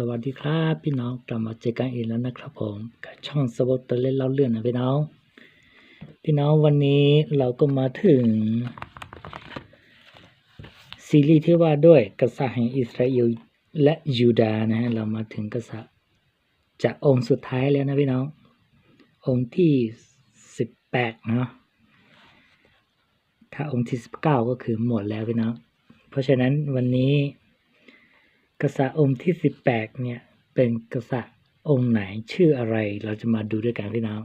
สวัสดีครับพี่น้องกลับมาเจอกันอีกแล้วนะครับผมกับช่องสวอตเตอร์เล่นเล่าเรื่องนะพี่น้อง พี่น้องวันนี้เราก็มาถึง ซีรีส์ที่ว่าด้วยกษัตริย์แห่งอิสราเอลและยูดาห์นะฮะเรามาถึงกษัตริย์จากองค์สุดท้ายแล้วนะพี่น้อง องค์ที่สิบแปดเนาะถ้าองค์ที่สิบเก้าก็คือหมดแล้วพี่น้อง เพราะฉะนั้นวันนี้ กษัตริย์องค์ที่สิบแปดเนี่ย เป็นกษัตริย์องค์ไหนชื่ออะไร เราจะมาดูด้วยกันพี่น้อง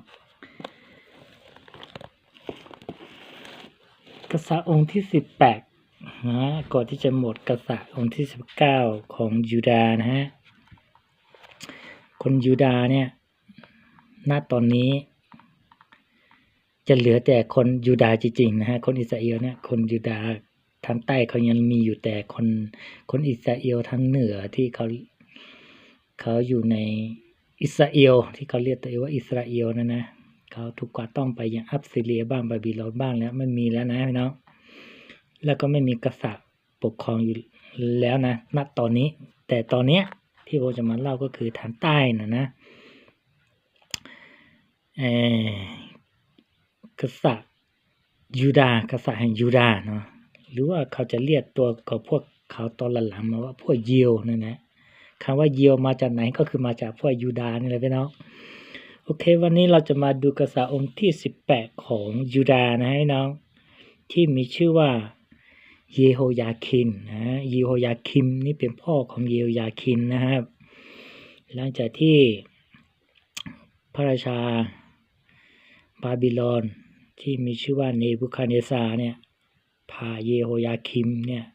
กษัตริย์องค์ที่สิบแปดนะก่อนที่จะหมดกษัตริย์องค์ที่สิบเก้าของยูดาห์นะฮะ คนยูดาห์เนี่ย ณ ตอนนี้ จะเหลือแต่คนยูดาห์จริงๆนะฮะ คนอิสราเอลเนี่ย คนยูดาห์ ทางใต้เขายังมีอยู่แต่คนคนอิสราเอลทางเหนือที่เขาเขาอยู่ในอิสราเอลที่เขาเรียกตัวเองว่าอิสราเอลนะนะเขาถูกกวาดต้องไปยังอับซิเรียบ้างบาบิโลนบ้างแล้วไม่มีแล้วนะพี่น้องแล้วก็ไม่มีกษัตริย์ปกครองอยู่แล้วนะณตอนนี้ แต่ตอนเนี้ยที่ผมจะมาเล่าก็คือทางใต้นะนะเออกษัตริย์ยูดาห์กษัตริย์แห่งยูดาห์เนาะ หรือว่าเขาจะเรียกตัวกับพวกเขาตอนหลังๆมาว่าพวกเยียวนั่นนะคำว่าเยียวมาจากไหนก็คือมาจากพวกยูดาห์นี่แหละพี่น้องโอเค วันนี้เราจะมาดูกษัตริย์องค์ที่สิบแปดของยูดาห์นะพี่น้อง ที่มีชื่อว่าเยโฮยาคินนะเยโฮยาคิมนี่เป็นพ่อของเยโฮยาคินนะครับ หลังจากที่พระราชาบาบิโลนที่มีชื่อว่าเนบุคาเนซาเนี่ย พาเยโฮยาคิมเนี่ย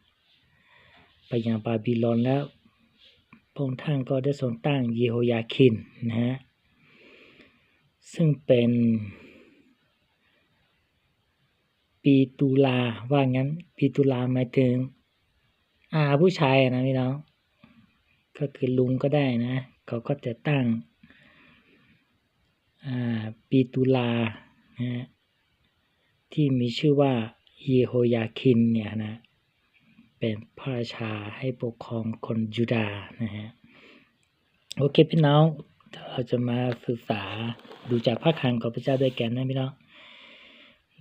ไปยังบาบิโลนแล้วพระองค์ท่านก็ได้ทรงตั้งเยโฮยาคินนะฮะซึ่งเป็นปีตุลาว่างั้นปีตุลาหมายถึงอาผู้ชายนะพี่น้องก็คือลุงก็ได้นะ เขาก็จะตั้งปีตุลานะที่มีชื่อว่า เยโฮยาคินเนี่ยนะเป็นพระราชาให้ปกครองคนยูดาห์นะฮะโอเคพี่น้องเราจะมาศึกษาดูจากพระคังของพระเจ้าด้วยกันนะพี่น้อง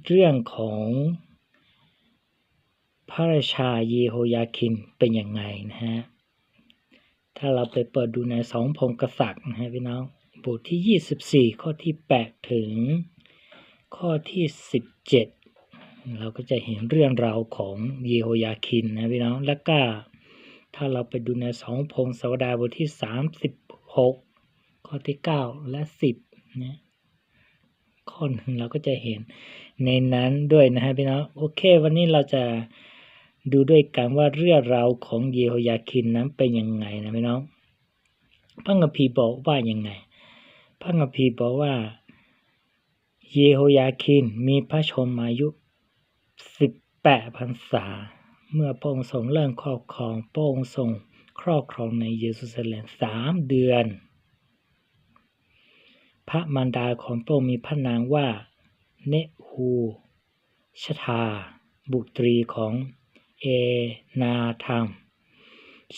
เรื่องของพระราชาเยโฮยาคินเป็นยังไงนะฮะถ้าเราไปเปิดดูในสองพงกษัตริย์นะฮะพี่น้องบทที่ 24 ข้อที่ 8 ถึงข้อที่ 17 เราก็จะเห็นเรื่องราวของเยโฮยาคินนะพี่น้องแล้วก็ถ้าเราไปดูในสองพงศาวดารบทที่ 36 ข้อที่ 9 และ 10นะข้อหนึ่งเราก็จะเห็นในนั้นด้วยนะฮะพี่น้องโอเค วันนี้เราจะดูด้วยกันว่าเรื่องราวของเยโฮยาคินนั้นเป็นยังไงนะพี่น้องพระคัมภีบอกว่ายังไงพระคัมภีบอกว่า เยโฮยาคินมีพระชนมายุ แปดพรรษา เมื่อพระองค์ทรงเริ่มครอบครองพระองค์ทรงครอบครองในเยรูซาเล็มสามเดือน พระมารดาของพระองค์มีพระนามว่า เนฮูชทา บุตรีของเอนาธรรม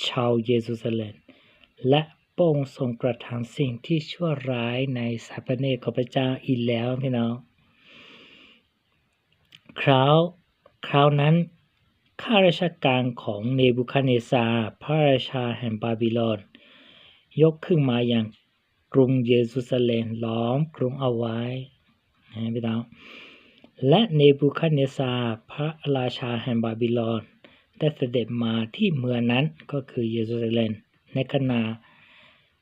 ชาวเยรูซาเล็มและพระองค์ทรงกระทำสิ่งที่ชั่วร้ายในสาปเนของพระเจ้าอีกแล้วพี่น้องคราว คราวนั้นข้าราชการของเนบุคาเนซาพระราชาแห่งบาบิโลนยกขึ้นมาอย่างกรุงเยรูซาเล็มล้อมกรุงเอาไว้นะพี่น้องและเนบุคาเนซาพระราชาแห่งบาบิโลนได้เสด็จมาที่เมืองนั้นก็คือเยรูซาเล็มในขณะ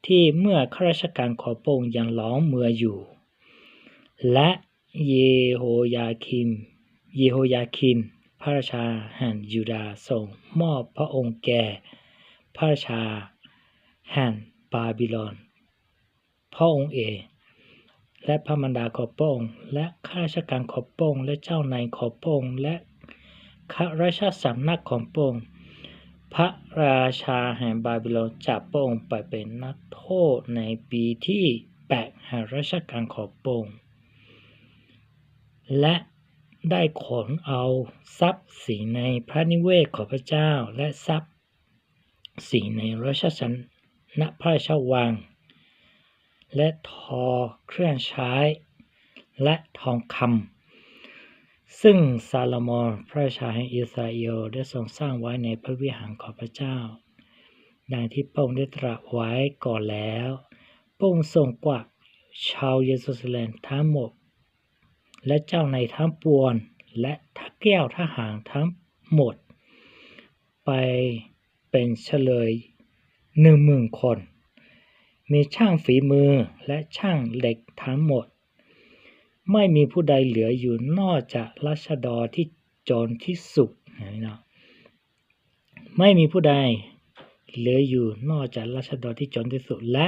ที่เมื่อข้าราชการขอพระองยังล้อมเมืองอยู่ และเยโฮยาคิม เยโฮยาคิน พระราชาแห่งยูดาห์ทรงมอบพระองค์แก่ พระราชาแห่งบาบิโลนพระองค์เองและพระมารดาขอพระองค์และข้าราชการขอพระองค์และเจ้านายขอพระองค์และข้าราชสำนักของพระองค์พระราชาแห่งบาบิโลนจับพระองค์ไปเป็นนักโทษในปีที่แปดแห่งราชการขอพระองค์และ ได้ขนเอาทรัพย์สินในพระนิเวศของพระเจ้าและทรัพย์สินในราชสันณพระราชวัง และทอเครื่องใช้ และทองคำซึ่งซาโลมอนพระราชาแห่งอิสราเอลได้ทรงสร้างไว้ในพระวิหารของพระเจ้า ดังที่พระองค์ได้ตรัสไว้ก่อนแล้วพระองค์ทรงกว่าชาวเยรูซาเล็มทั้งหมด และเจ้าในทั้งปวงและทักแก้วทหารทั้งหมด ไปเป็นเฉลยหนึ่งหมื่นคน มีช่างฝีมือและช่างเหล็กทั้งหมด ไม่มีผู้ใดเหลืออยู่นอกจากรัชดรที่จนที่สุดนะไม่มีผู้ใดเหลืออยู่นอกจากรัชดรที่จนที่สุดและ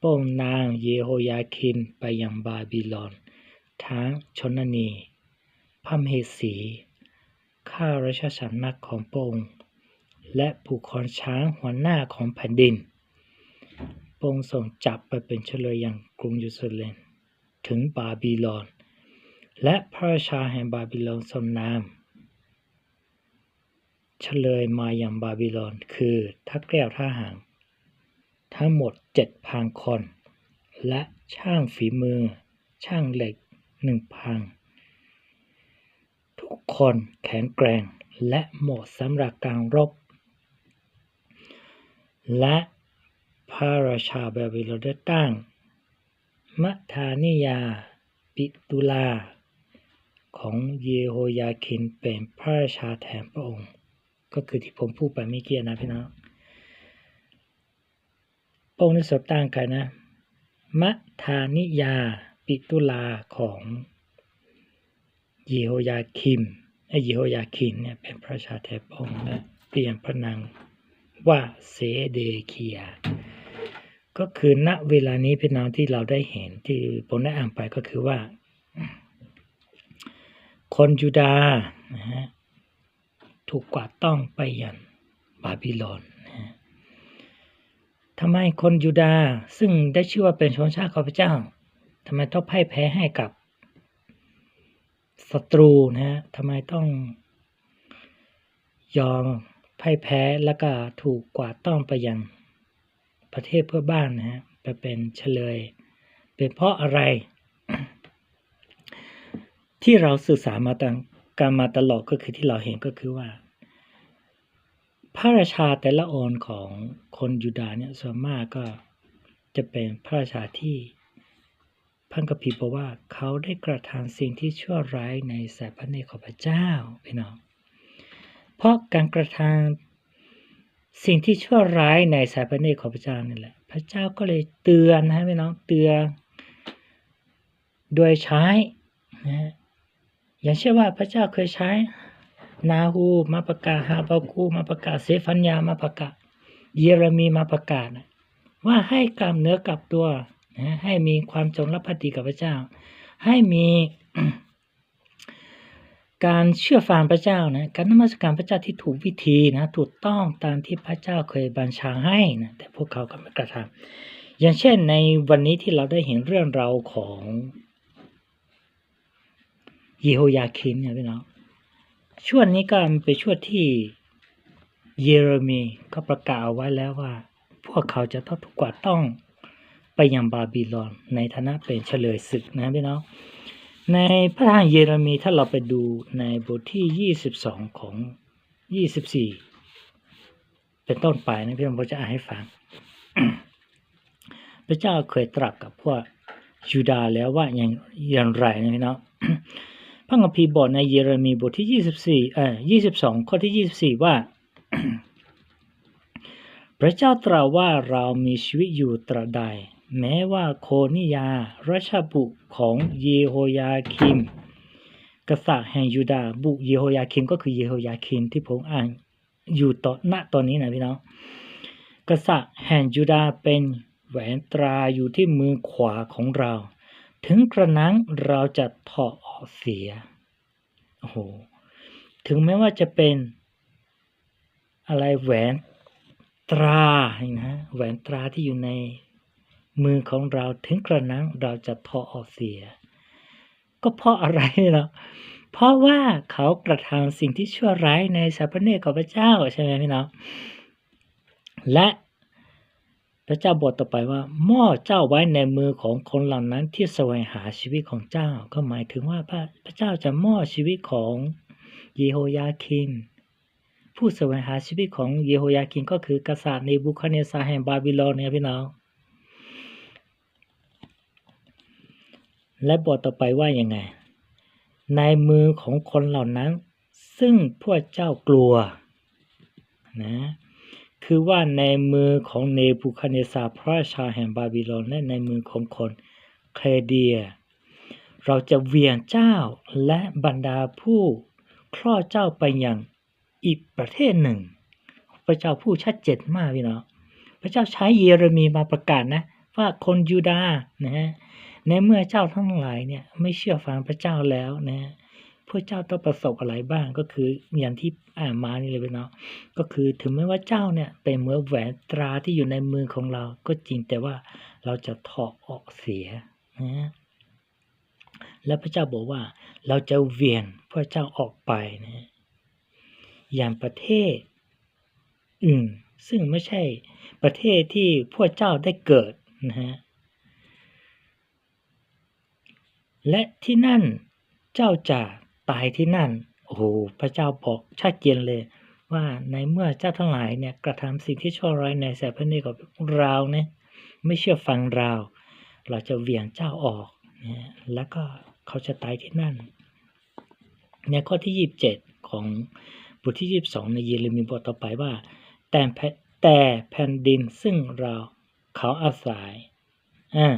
พระองนางเยโฮยาคินไปยังบาบิลอน ทั้งชนนี พระมเหสี ข้าราชสำนักของพระองค์ และผู้คองช้างหัวหน้าของแผ่นดินพระองค์ส่งจับไปเป็นเฉลยอยังกรุงเยรูซาเล็มถึงบาบิลอน และพระราชาแห่งบาบิลอนทรงนามเฉลยมาอย่างบาบิลอนคือทักแก้วท่าหารทั้งหมดเจ็ดพันคน และช่างฝีมือ ช่างเหล็ก หนึ่งพันทุกคนแข็งแกร่งและเหมาะสำหรับการรบ และพระราชาบาบิโลนได้ตั้งมัทานิยาปิตุลา ของเยโฮยาคินเป็นพระราชาแทนพระองค์ ก็คือที่ผมพูดไปเมื่อกี้นะพี่น้องพระองค์ได้สบตั้งกันนะมัทานิยา ปิตุลาของเยโฮยาคิมไอ้เยโฮยาคินเนี่ยเป็นพระชาแทนพองค์และเปลี่ยนพระนางว่าเซเดเคีย ก็คือณเวลานี้พี่น้องที่เราได้เห็นที่ผมได้อ่านไปก็คือว่า คนยูดาห์นะฮะถูกกวาดต้องไปยังบาบิลนนะทำไมคนยูดาห์ซึ่งได้ชื่อว่าเป็นชนชาติของพระเจ้า ทำไมต้องพ่ายแพ้ให้กับศัตรูนะฮะทำไมต้องยอมพ่ายแพ้แล้วก็ถูกกวาดต้องไปยังประเทศเพื่อบ้านนะฮะไปเป็นเฉลย เป็นเพราะอะไร ที่เราศึกษามาตั้งการมาตลอดก็คือที่เราเห็นก็คือว่า พระราชาแต่ละองค์ของคนยูดาห์เนี่ยส่วนมากก็จะเป็นพระราชาที่ พระคัมภีบอกว่าเขาได้กระทำสิ่งที่ชั่วร้ายในสายพระเนตรของพระเจ้าพี่น้อง เพราะการกระทำสิ่งที่ชั่วร้ายในสายพระเนตรของพระเจ้านี่แหละ พระเจ้าก็เลยเตือนนะพี่น้องเตือนโดยใช้นะอย่างเช่นว่าพระเจ้าเคยใช้นาหูมาประกาศฮาบาคูมาประกาศเซฟันยามาประกาศเยเรมีมาประกาศว่าให้กลับเนื้อกลับตัว นะให้มีความจงรักภักดีกับพระเจ้า ให้มีการเชื่อฟังพระเจ้านะการนมัสการพระเจ้าที่ถูกวิธีนะถูกต้องตามที่พระเจ้าเคยบัญชาให้นะแต่พวกเขาก็ไม่กระทำอย่างเช่นในวันนี้ที่เราได้เห็นเรื่องราวของเยโฮยาคินเนี่ยพี่น้องช่วงนี้ก็เป็นช่วงที่เยเรมีก็ประกาศเอาไว้แล้วว่า พวกเขาจะต้องถูกกวาต้อง ไปยังบาบิลอน ในฐานะเป็นเฉลยศึกนะพี่น้องในพระธรรมเยเรมีถ้าเราไปดูในบทที่ 22 ของ 24 เป็นต้นไปนะพี่น้องผมจะอ่านให้ฟัง พระเจ้าเคยตรัสกับพวกยูดาห์แล้วว่าอย่างอย่างไรนะพี่น้องพระคัมภีร์บอกในเยเรมีบทที่ 24เอ่อ22 ข้อที่ 24 ว่า พระเจ้าตรัสว่าเรามีชีวิตอยู่ตราใด แม้ว่าโคนิยาราชบุตรของเยโฮยาคิม กษัตริย์แห่งยูดาบุเยโฮยาคิมก็คือเยโฮยาคิมที่ผมอ่านอยู่ตอนณตอนนี้นะพี่น้องกษัตริย์แห่งยูดาเป็นแหวนตราอยู่ที่มือขวาของเรา ถึงกระนั้นเราจะถอดออกเสียโอ้โหถึงแม้ว่าจะเป็นอะไรแหวนตรานะแหวนตราที่อยู่ใน มือของเราถึงกระนั้นเราจะถอออกเสีย ก็เพราะอะไรเนาะเพราะว่าเขากระทำสิ่งที่ชั่วร้ายในสายพระเนตรของพระเจ้าใช่ไหมพี่น้องและพระเจ้าบอกต่อไปว่ามอเจ้าไว้ในมือของคนเหล่านั้นที่แสวงหาชีวิตของเจ้า ก็หมายถึงว่าพระพระเจ้าจะมอบชีวิตของเยโฮยาคิน ผู้แสวงหาชีวิตของเยโฮยาคินก็คือกษัตริย์ในบุคเนซาแห่งบาบิโลนเนี่ยพี่น้อง และบทต่อไปว่ายังไง ในมือของคนเหล่านั้น ซึ่งพวกเจ้ากลัวนะคือว่าในมือของเนบูคัดเนซาพระราชาแห่งบาบิโลนและในมือของคนเคลเดีย เราจะเวียงเจ้าและบรรดาผู้คลอดเจ้าไปยังอีกประเทศหนึ่ง พระเจ้าพูดชัดเจนมากพี่น้องพระเจ้าใช้เยเรมีมาประกาศนะ ว่าคนยูดาห์นะฮะ ในเมื่อเจ้าทั้งหลายเนี่ยไม่เชื่อฟังพระเจ้าแล้วนะพวกเจ้าต้องประสบอะไรบ้างก็คืออย่างที่อ่านมานี่เลยพี่น้องก็คือถึงแม้ว่าเจ้าเนี่ยเป็นเหมือนแหวนตราที่อยู่ในมือของเราก็จริงแต่ว่าเราจะถอดออกเสียนะและพระเจ้าบอกว่าเราจะเวียงพระเจ้าออกไปนะอย่างประเทศอื่นซึ่งไม่ใช่ประเทศที่พวกเจ้าได้เกิดนะฮะ และที่นั่นเจ้าจะตายที่นั่น โอ้โห พระเจ้าบอกชัดเจนเลย ว่าในเมื่อเจ้าทั้งหลายเนี่ยกระทำสิ่งที่ชั่วร้ายในสายพระเนตรของเราเนี่ยไม่เชื่อฟังเรา เราจะเหวี่ยงเจ้าออกนะแล้วก็เขาจะตายที่นั่น ในข้อที่ 27 ของบทที่ 22 ในเยเรมีบทต่อไปว่า แต่แต่แผ่นดินซึ่งเราเขาอาศัยอ่า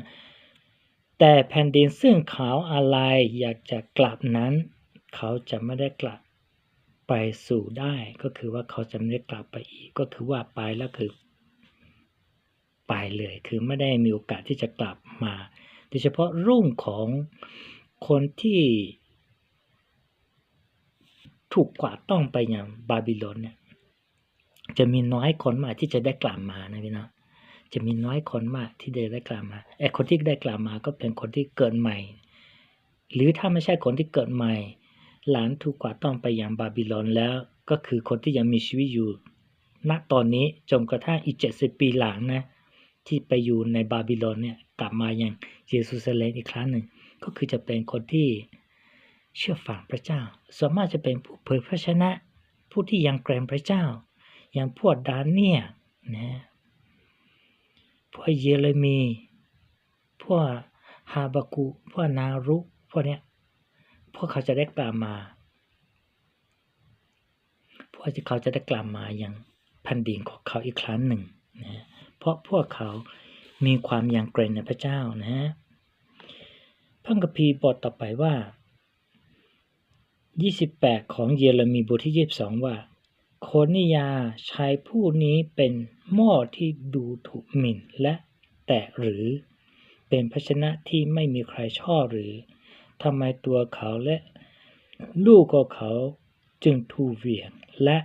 แต่แผ่นดินซึ่งเขาอะไรอยากจะกลับนั้น เขาจะไม่ได้กลับไปสู่ได้ ก็คือว่าเขาจะไม่ได้กลับไปอีก ก็คือว่าไปแล้วคือ ไปเลย คือไม่ได้มีโอกาสที่จะกลับมา โดยเฉพาะรุ่งของคนที่ ถูกกวาดต้องไปอย่างบาบิโลนเนี่ย จะมีน้อยคนมาที่จะได้กลับมานะพี่น้อง จะมีน้อยคนมากที่ได้ได้กลับมาไอ้คนที่ได้กลับมาก็เป็นคนที่เกิดใหม่ หรือถ้าไม่ใช่คนที่เกิดใหม่ หลานถูกกวาดต้องไปอย่างบาบิโลนแล้ว ก็คือคนที่ยังมีชีวิตอยู่ ณตอนนี้จนกระทั่งอีกเจ็ดสิบปีหลังนะที่ไปอยู่ในบาบิโลนเนี่ยกลับมาอย่างเยรูซาเล็มอีกครั้งหนึ่งก็คือจะเป็นคนที่เชื่อฟังพระเจ้าส่วนมากจะเป็นผู้เผยพระชนะ ผู้ที่ยังแกรมพระเจ้า อย่างพวกดานเนียนะ พวกเยเรมี พวกฮาบากุ พวกนารุ พวกเนี้ย พวกเขาจะได้กลับมา พวกเขาจะได้กลับมาอย่างแผ่นดินของเขาอีกครั้งหนึ่งนะเพราะพวกเขามีความยังเกรงในพระเจ้านะพระคัมภีบทต่อไปว่า 28 ของเยเรมีบทที่ 22 ว่า โคนิยาชายผู้นี้เป็นหม้อที่ดูถูกหมิ่นและแตะหรือ เป็นภาชนะที่ไม่มีใครชอบหรือทำไมตัวเขาและลูกของเขาจึงถูกเหวี่ยงและ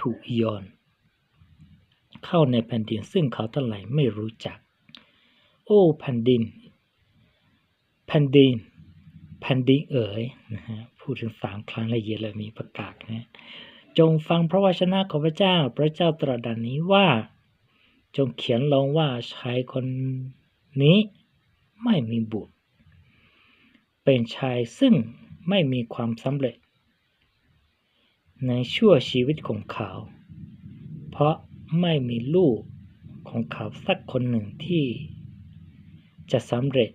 ถูกโยนเข้าในแผ่นดินซึ่งเขาทั้งหลายไม่รู้จัก โอ้แผ่นดินแผ่นดินแผ่นดินเอ๋ยนะฮะพูดถึงสามครั้งละเอียดเลยมีประกาศนะ จงฟังพระวจนะของพระเจ้า พระเจ้าตรัสดังนี้ว่า จงเขียนลงว่าชายคนนี้ไม่มีบุตร เป็นชายซึ่งไม่มีความสำเร็จ ในชั่วชีวิตของเขา เพราะไม่มีลูกของเขาสักคนหนึ่งที่ จะสำเร็จ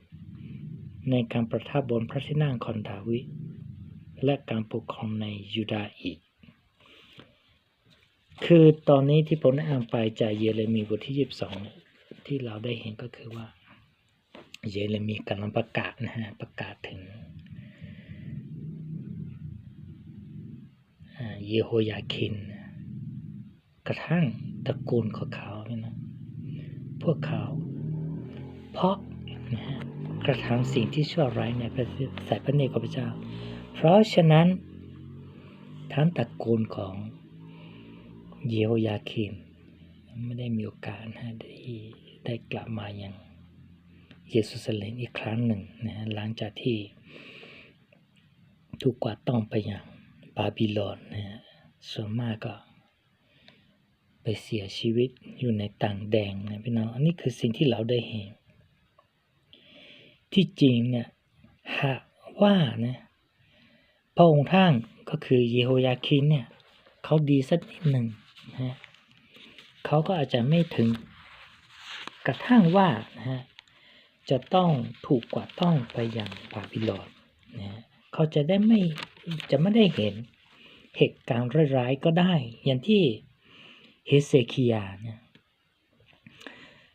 ในการประทับบนพระที่นั่งของดาวิดและการปกครองในยูดาห์อีก คือตอนนี้ที่ผมได้อ่านไปจากเยเรมีบทที่ 22 ที่เราได้เห็นก็คือว่า เยเรมีกำลังประกาศนะฮะประกาศถึงเยโฮยาคิน กระทั่งตระกูลของเขาเนี่ยนะพวกเขา เพราะนะฮะกระทำสิ่งที่ชั่วร้ายในพระสายพระเนตรของพระเจ้า เพราะฉะนั้นทั้งตระกูลของ เยโฮยาคินไม่ได้มีโอกาสนะได้ได้กลับมาอย่างเยรูซาเล็มอีกครั้งหนึ่งนะหลังจากที่ถูกกวาดต้องไปอย่างบาบิโลนนะส่วนมากก็ไปเสียชีวิตอยู่ในต่างแดงนะพี่น้อง อันนี้คือสิ่งที่เราได้เห็น ที่จริงเนี่ยหากว่านะพระองค์ท่านก็คือเยโฮยาคินเนี่ยเขาดีสักนิดหนึ่ง นะเขาก็อาจจะไม่ถึงกระทั่งว่านะฮะจะต้องถูกกว่าต้องไปอย่างบาบิโลนนะเขาจะได้ไม่จะไม่ได้เห็นเหตุการณ์ร้ายๆก็ได้ อย่างที่เฮเซคิยาเนี่ย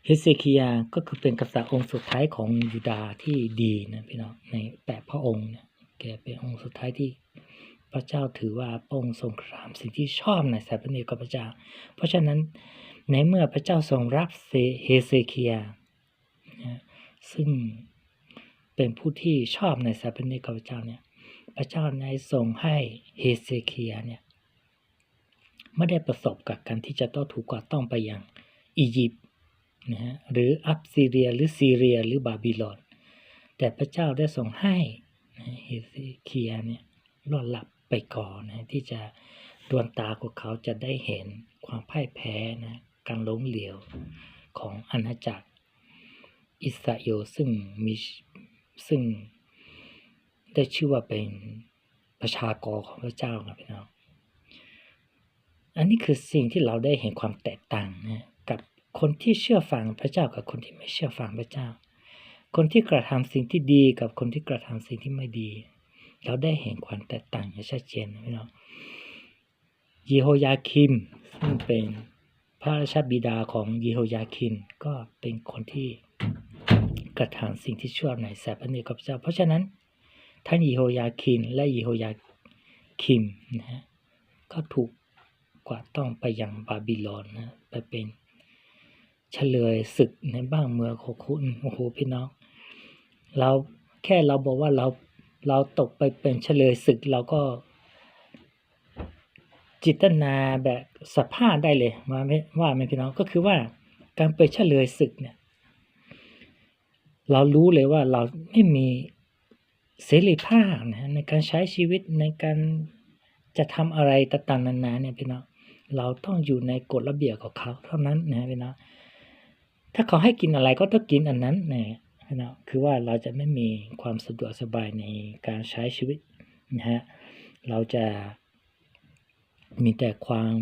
เฮเซคิยาก็คือเป็นกษัตริย์องค์สุดท้ายของยูดาห์ที่ดีนะพี่น้องในแปดพระองค์เนี่ยแกเป็นองค์สุดท้ายที่ พระเจ้าถือว่าพระองค์ทรงครามสิ่งที่ชอบในสายพระเนตรของพระเจ้า เพราะฉะนั้นในเมื่อพระเจ้าทรงรับเซเฮเซคิยนะซึ่งเป็นผู้ที่ชอบในสายพระเนตรของพระเจ้าเนี่ยพระเจ้าในทรงให้เฮเซเคียเนี่ยไม่ได้ประสบกับการที่จะต้องถูกกวาดต้องไปยังอียิปต์นะฮะหรืออับซีเรียหรือซีเรียหรือบาบิโลนแต่พระเจ้าได้ทรงให้เฮเซเคียเนี่ยรอดหลับ ไปก่อนนะที่จะดวงตาของเขาจะได้เห็นความพ่ายแพ้นะการล้มเหลวของอาณาจักรอิสราเอลซึ่งมีซึ่งได้ชื่อว่าเป็นประชากรของพระเจ้าครับพี่น้องอันนี้คือสิ่งที่เราได้เห็นความแตกต่างนะกับคนที่เชื่อฟังพระเจ้ากับคนที่ไม่เชื่อฟังพระเจ้า คนที่กระทำสิ่งที่ดีกับคนที่กระทำสิ่งที่ไม่ดี เราได้เห็นความแตกต่างอย่างชัดเจนนะพี่น้องเยโฮยาคิมซึ่งเป็นพระราชบิดาของเยโฮยาคินก็เป็นคนที่กระทำสิ่งที่ชั่วในสายพระเนตรของพระเจ้า เพราะฉะนั้นท่านเยโฮยาคินและเยโฮยาคิมนะฮะก็ถูกกวาดต้องไปยังบาบิโลนนะไปเป็นเฉลยศึกในบ้านเมืองของคุณโอ้โหพี่น้อง เราแค่เราบอกว่าเรา เราตกไปเป็นเฉลยศึกเราก็จิตนาแบบสภาพได้เลยว่าไม่ว่าไหมพี่น้องก็คือว่าการไปเฉลยศึกเนี่ย เรารู้เลยว่าเราไม่มีเสรีภาพนะในการใช้ชีวิตในการจะทำอะไรต่างๆนานาเนี่ยพี่น้องเราต้องอยู่ในกฎระเบียบของเขาเท่านั้นนะพี่น้องถ้าเขาให้กินอะไรก็ต้องกินอันนั้นนะ น้องคือว่าเราจะไม่มีความสะดวกสบายในการใช้ชีวิตนะฮะเราจะมีแต่ความ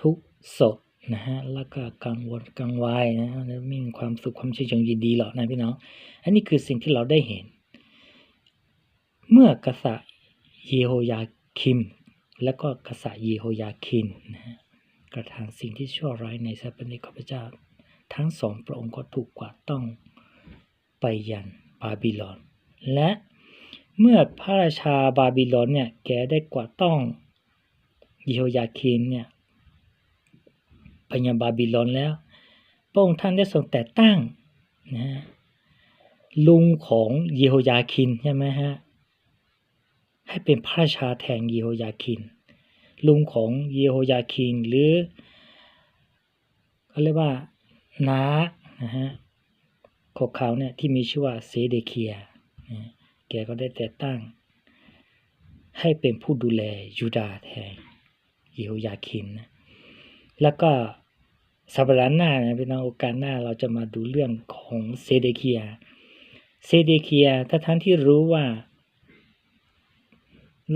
ทุกข์โศกนะฮะแล้วก็กังวลกังวายนะแล้วไม่มีความสุขความชื่นชมยินดีหรอกนะพี่น้อง อันนี้คือสิ่งที่เราได้เห็น เมื่อกษัตริย์เยโฮยาคิม และก็กษัตริย์เยโฮยาคินนะฮะกระทำสิ่งที่ชั่วร้ายในสถาปนิกของพระเจ้า ทั้งสองพระองค์ก็ถูกกวาดต้อง ไปยันบาบิโลนและเมื่อพระราชาบาบิโลนเนี่ยแกได้กวาดต้องเยโฮยาคินเนี่ยไปยังบาบิโลนแล้ว พระองค์ท่านได้ทรงแต่ตั้งนะลุงของเยโฮยาคินใช่ไหมฮะให้เป็นพระราชาแทนเยโฮยาคิน ลุงของเยโฮยาคินหรือเขาเรียกว่าน้านะฮะ ของเขาเนี่ยที่มีชื่อว่าเซเดเคียแกก็ได้แต่ตั้ง ให้เป็นผู้ดูแลยูดาแทนเยโฮยาคินนะแล้วก็สัปดาห์หน้านะพี่น้องโอกาสหน้าเราจะมาดูเรื่องของเซเดเคีย เซเดเคียถ้าท่านที่รู้ว่า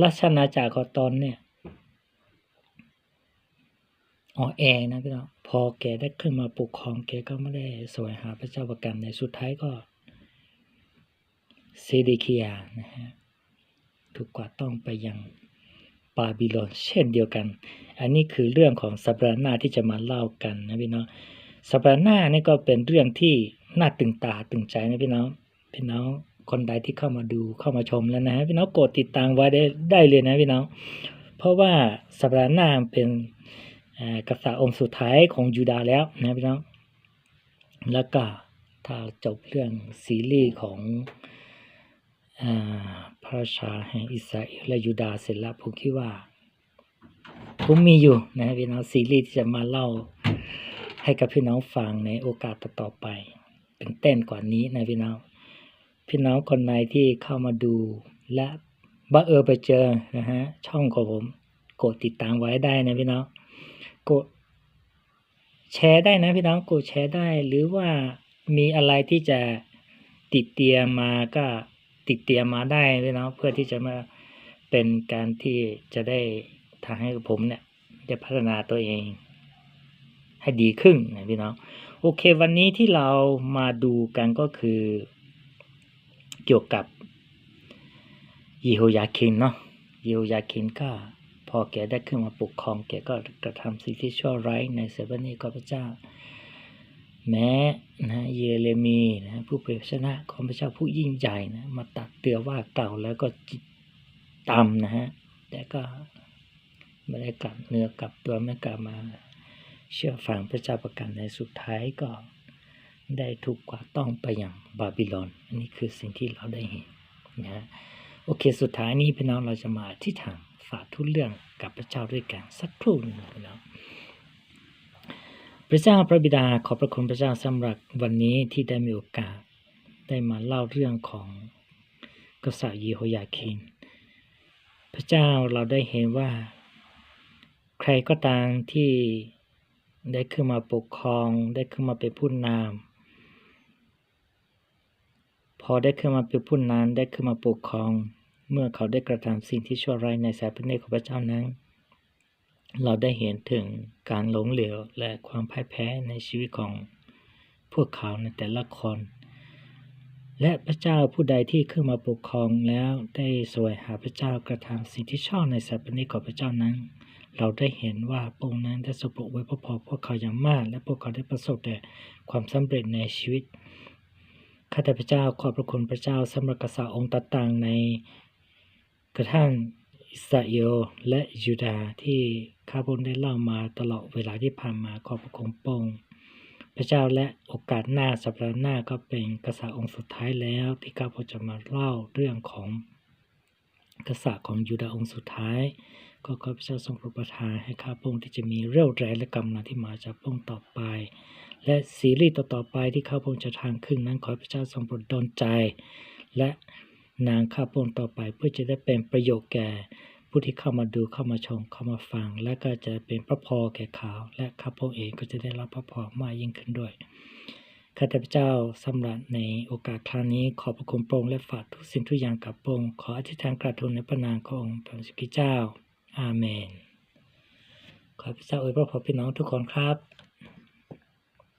ราชนาจักรของตอนเนี่ย อ่อแอนะพี่น้องพอแกได้ขึ้นมาปกครองแกก็ไม่ได้สวงหาพระเจ้าประกันในสุดท้ายก็เซเดเคียนะฮะถูกกว่าต้องไปยังบาบิโลนเช่นเดียวกัน อันนี้คือเรื่องของสัปดาห์หน้าที่จะมาเล่ากันนะพี่น้องสัปดาห์หน้านี่ก็เป็นเรื่องที่น่าตึงตาตึงใจนะพี่น้องพี่น้องคนใดที่เข้ามาดูเข้ามาชมแล้วนะฮะพี่น้องกดติดตามไว้ได้ได้เลยนะพี่น้องเพราะว่าสัปดาห์หน้าเป็น กษัตริย์องค์สุดท้ายของยูดาห์แล้วนะพี่น้อง แล้วก็ถ้าจบเรื่องซีรีส์ของอพระชาแห่งอิสราเอลและยูดาห์เสร็จแล้วผมคิดว่า ผมมีอยู่นะพี่น้องซีรีส์ที่จะมาเล่าให้กับพี่น้องฟังในโอกาสต่อไป เป็นเต้นกว่านี้นะพี่น้อง พี่น้องคนไหนที่เข้ามาดูและบังเอิญไปเจอนะฮะช่องของผม กดติดตามไว้ได้นะพี่น้อง กด แชร์ได้นะพี่น้องกดแชร์ได้ หรือว่ามีอะไรที่จะติดเตียมมาก็ติดเตียมมาได้พี่น้องเพื่อที่จะมาเป็นการที่จะได้ทางให้ผมเนี่ยได้พัฒนาตัวเอง ให้ดีขึ้นนะพี่น้องโอเค วันนี้ที่เรามาดูกันก็คือ เกี่ยวกับยีโฮยาคินเนาะยีโฮยาคินก็ อแกได้ขึ้นมาปกครองแกก็กระทำสิ่งที่ชั่วร้ายในเสวนีของพระเจ้า แม้นะเยเรมีนะผู้เผยพระชนะของพระเจ้าผู้ยิ่งใหญ่นะมาตักเตือนว่าเก่าแล้วก็ตำนะฮะแต่ก็ไม่ได้กลับเนื้อกลับตัวไม่กลับมาเชื่อฟังพระเจ้าประกันในสุดท้ายก็ได้ถูกกว่าต้องไปอย่างบาบิลอน อันนี้คือสิ่งที่เราได้เห็นนะฮะโอเค สุดท้ายนี้พี่น้องเราจะมาอธิษฐาน ฝากทุกเรื่องกับพระเจ้าด้วยกันสักครู่หนึ่งพี่น้องพระเจ้าพระบิดาขอบพระคุณพระเจ้าสำหรับวันนี้ที่ได้มีโอกาส ได้มาเล่าเรื่องของกษัตริย์ยีโฮยาคินพระเจ้าเราได้เห็นว่า ใครก็ตามที่ได้ขึ้นมาปกครอง ได้ขึ้นมาเป็นผู้นำพอได้ขึ้นมาเป็นผู้นำได้ขึ้นมาปกครอง เมื่อเขาได้กระทำสิ่งที่ชั่วร้ายในสายพระเนตรของพระเจ้านั้น เราได้เห็นถึงการหลงเหลวและความพ่ายแพ้ในชีวิตของพวกเขาในแต่ละคน และพระเจ้าผู้ใดที่ขึ้นมาปกครองแล้วได้สวงหาพระเจ้ากระทำสิ่งที่ชอบในสายพระเนตรของพระเจ้านั้น เราได้เห็นว่าพระองค์นั้นได้ทรงโปรดไว้พระพรพวกเขาอย่างมาก และพวกเขาได้ประสบแต่ความสำเร็จในชีวิตข้าแต่พระเจ้าขอบพระคุณพระเจ้าสำหรับกษัตริย์องค์ต่างๆใน กระทั่งอิสราเอลและยูดาห์ที่ข้าพงได้เล่ามาตลอดเวลาที่ผ่านมาขอบพระคุณพระองค์พระเจ้าและโอกาสหน้าสัปดาห์หน้าก็เป็นกษัตริย์องค์สุดท้ายแล้วที่ข้าพงจะมาเล่าเรื่องของกษัตริย์ของยูดาห์องค์สุดท้าย ก็ขอพระเจ้าทรงโปรดประทานให้ข้าพงที่จะมีเรี่ยวแรงและกำลังที่มาจากพระองค์ต่อไป และซีรีส์ต่อๆไปที่ข้าพงจะทางขึ้นนั้นขอพระเจ้าทรงโปรดดลใจ และ นางข้าพงต่อไปเพื่อจะได้เป็นประโยชน์แก่ผู้ที่เข้ามาดูเข้ามาชมเข้ามาฟัง และก็จะเป็นพระพรแก่เขาและข้าพงเองก็จะได้รับพระพรมากยิ่งขึ้นด้วยข้าแต่พระเจ้าสำหรับในโอกาสครั้งนี้ขอพระคุณพรงและฝากทุกสิ่งทุกอย่างกับพรงขออธิษฐานกราบทูลในพระนามขององค์พระสุกิเจ้า อาเมน ขอพระเจ้าอวยพรพี่น้องทุกคนครับ